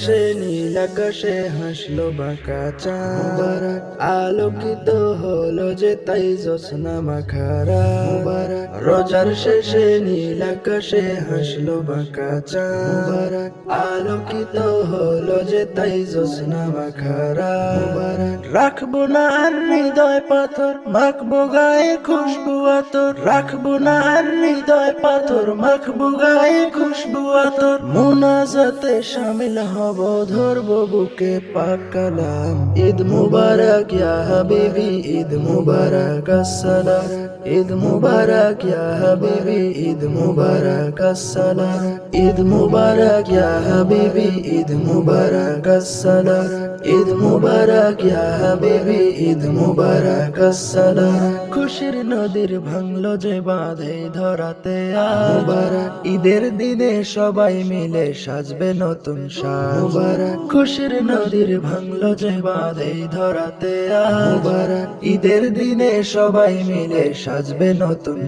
শেষে নীল আকাশে হাসলো বাঁকা চাঁদ আলোকিত হলো যে তাই জোৎস্না মাখারা। রোজার শেষে নীল আকাশে হাসলো বাঁকা চাঁদ আলোকিত হলো যে তাই জোৎস্না মাখারা। রাখব না আর হৃদয় পাথর, মাখবো গায়ে খুশবু আতর। রাখব না আর হৃদয় পাথর, মাখবো গায়ে খুশবু আতর। মুনাজাতে শামিল হব ধরবো বুকে ঈদ মুবারক ইয়া হাবিবি, ঈদ মুবারক, আসসালাম। ঈদ মুবারক ইয়া হাবিবি, ঈদ মুবারক, আসসালাম। ঈদ মুবারক ইয়া হাবিবি, ঈদ মুবারক, আসসালাম। ঈদ মুবারক ইয়া হাবিবি, ঈদ মুবারক, আসসালাম। খুশির নদীর ভাঙলো যে বাঁধে ধরাতে মুবারক ঈদের দিনে সবাই মিলে সাজবে নতুন মুবারক। খুশির নদীর ভাঙলো যে বাঁধে ধরাতে মুবারক। ঈদের দিনে সবাই মিলে সাজবে নতুন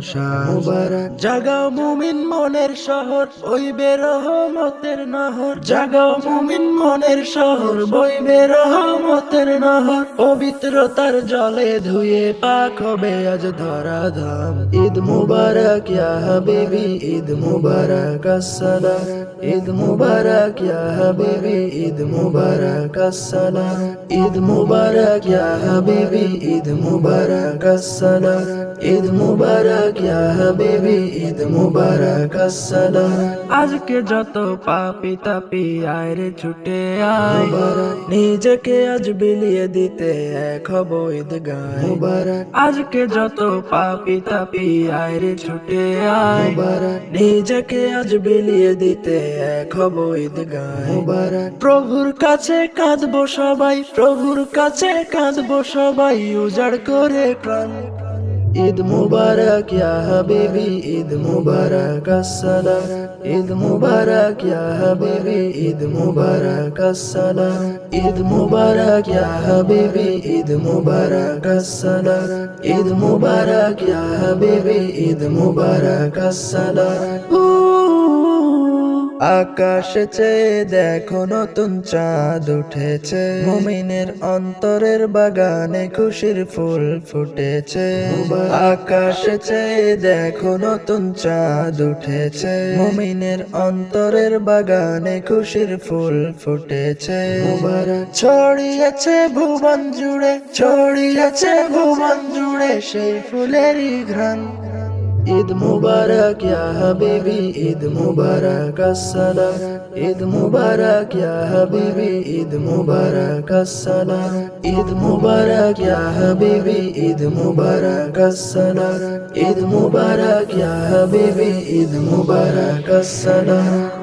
মুবারক। জাগাও মুমিন মনের শহর ওই বেরহমতের নহর। জাগাও মুমিন মনের শহর বই বেরহমতের নহর। পবিত্রতার জলে ধুয়ে পাক হবে আজ ধরা ধাম ঈদ মুবারক ইয়া হাবিবি। ঈদ মুবারক আসসালাম। ঈদ মুবারক ইয়া হাবিবি। ঈদ মুবারক আসসালাম ঈদ মুবারক ইয়া হাবিবি ঈদ মুবারক আসসালাম ঈদ মুবারক ইয়া হাবিবি ঈদ মুবারক আসসালাম আজকে যত পাপি তাপি আয় রে ছুটে আয় নিজেকে আজ বিলিয়ে দিতে এক হব ঈদ গায় আজকে যত পাপি তাপি আয় রে ছুটে আয় নিজেকে আজ বিলিয়ে দিতে এক হব ঈদ গায় প্রভুর কাছে কাঁদবো সবাই, প্রভুর কাছে কাঁদবো সবাই, উজাড় করে প্রাণ। ঈদ মুবারক ইয়া হাবিবি, ঈদ মুবারক আসসালাম। ঈদ মুবারক ইয়া হাবিবি, ঈদ মুবারক আসসালাম। ঈদ মুবারক ইয়া হাবিবি, ঈদ মুবারক আসসালাম। ঈদ মুবারক ইয়া হাবিবি, ঈদ মুবারক আসসালাম। আকাশে চেয়ে দেখো নতুন চাঁদ উঠেছে। মুমিনের অন্তরের বাগানে খুশির ফুল ফুটেছে। আকাশে চেয়ে দেখো নতুন চাঁদ উঠেছে। মুমিনের অন্তরের বাগানে খুশির ফুল ফুটেছে। ছড়িয়েছে ভুবন জুড়ে, ছড়িয়েছে ভুবন জুড়ে সেই ফুলেরই ঘ্রাণ। ঈদ মুবারক, ইয়া হাবিবি, ঈদ মুবারক, আসসালাম। ঈদ মুবারক, ইয়া হাবিবি, ঈদ মুবারক, আসসালাম। ঈদ মুবারক, ইয়া হাবিবি, ঈদ মুবারক, আসসালাম। ঈদ মুবারক, ইয়া হাবিবি, ঈদ মুবারক, আসসালাম।